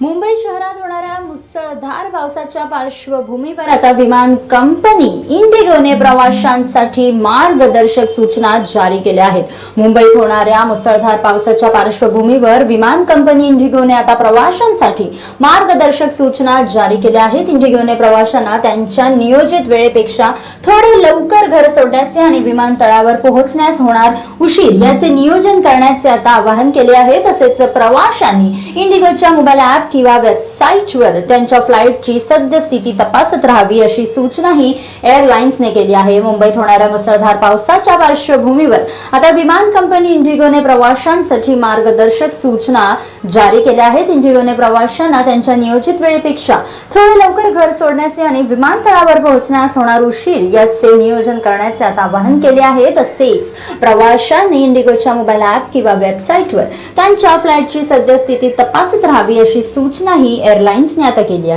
मुंबई शहरात होणाऱ्या मुसळधार पावसाच्या पार्श्वभूमीवर आता विमान कंपनी इंडिगोने प्रवाशांसाठी मार्गदर्शक सूचना जारी केल्या आहेत. मुंबईत होणाऱ्या मुसळधार पावसाच्या पार्श्वभूमीवर विमान कंपनी इंडिगोने आता प्रवाशांसाठी मार्गदर्शक सूचना जारी केल्या आहेत. इंडिगोने प्रवाशांना त्यांच्या नियोजित वेळेपेक्षा थोडे लवकर घर सोडण्याचे आणि विमानतळावर पोहोचण्यास होणार उशीर याचे नियोजन करण्याचे आता आवाहन केले आहे. तसेच प्रवाशांनी इंडिगोच्या मोबाईल ऍप किंवा वेबसाईटवर त्यांच्या फ्लाईटची सद्यस्थिती तपासत राहावी अशी सूचनाही एअरलाइन्सने केली आहे. मुंबईत होणाऱ्या मुसळधार पावसाच्या पार्श्वभूमीवर आता विमान कंपनी इंडिगोने प्रवाशांसाठी मार्गदर्शक सूचना जारी केल्या आहेत. इंडिगोने प्रवाशांना त्यांच्या नियोजित वेळेपेक्षा थोडे लवकर घर सोडण्याचे आणि विमानतळावर पोहोचण्यास होणार उशीर याचे नियोजन करण्याचे आता आवाहन केले आहे. तसेच प्रवाशांनी इंडिगोच्या मोबाईल ऍप किंवा वेबसाईटवर त्यांच्या फ्लाईटची सद्यस्थिती तपासत राहावी अशी सूचनाही एअरलाइन्सने आता केली आहे.